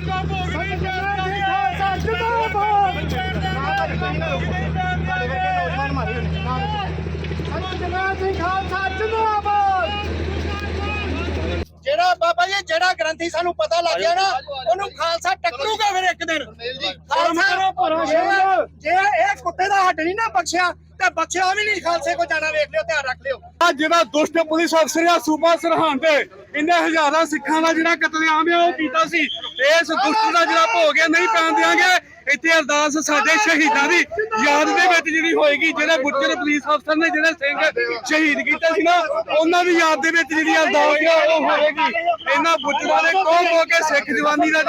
ਕਾ ਭੋਗ ਨਹੀਂ ਜਾਣਾ ਜਿੰਦਾਬਾਦ ਜਿਹੜਾ ਬਾਬਾ ਜੀ ਜਿਹੜਾ ਗ੍ਰੰਥੀ ਸਾਨੂੰ ਪਤਾ ਲੱਗ ਗਿਆ ਨਾ ਉਹਨੂੰ ਖਾਲਸਾ ਟੱਕਰੂਗਾ ਫਿਰ ਇੱਕ ਦਿਨ। ਖਾਲਸਾ ਜੇ ਜੇ ਇਹ ਕੁੱਤੇ ਦਾ ਹੱਡ ਨਹੀਂ ਨਾ ਬਖਸ਼ਿਆ ਤੇ ਬਖਸ਼ਿਆ ਵੀ ਨਹੀਂ, ਖਾਲਸੇ ਕੋ ਜਾਣਾ ਵੇਖ ਲਿਓ, ਧਿਆਨ ਰੱਖ ਲਿਓ। ਆ ਜਿਹੜਾ ਦੁਸ਼ਟ ਪੁਲਿਸ ਅਫਸਰ ਆ, ਸੂਬਾ ਸਰਹੰਦ, ਇਹਨੇ ਹਜ਼ਾਰਾਂ ਸਿੱਖਾਂ ਦਾ ਜਿਹੜਾ ਕਤਲੇਆਮ ਆ, ਉਹ ਕੀਤਾ ਸੀ। ਇਸ ਦੁਸ਼ਟ ਦਾ ਜਿਹੜਾ ਭੋਗ ਹੈ ਨਹੀਂ ਪੈਣ ਦਿਆਂਗੇ। ਇੱਥੇ ਅਰਦਾਸ ਸਾਡੇ ਸ਼ਹੀਦਾਂ ਦੀ ਯਾਦ ਦੇ ਵਿੱਚ ਜਿਹੜੀ ਹੋਏਗੀ, ਜਿਹੜੇ ਬੁੱਚਰ ਪੁਲਿਸ ਅਫਸਰ ਨੇ, ਜਿਹੜੇ ਸਿੰਘ ਸ਼ਹੀਦ ਕੀਤੇ ਸੀ ਨਾ, ਉਹਨਾਂ ਦੀ ਯਾਦ ਦੇ ਵਿੱਚ ਜਿਹੜੀ ਅਰਦਾਸ ਆ, ਉਹ ਹੋਏਗੀ। ਇਹਨਾਂ ਬੁੱਚਰਾਂ ਦੇ ਕੋਲ ਹੋ ਕੇ ਸਿੱਖ ਜਵਾਨੀ ਦਾ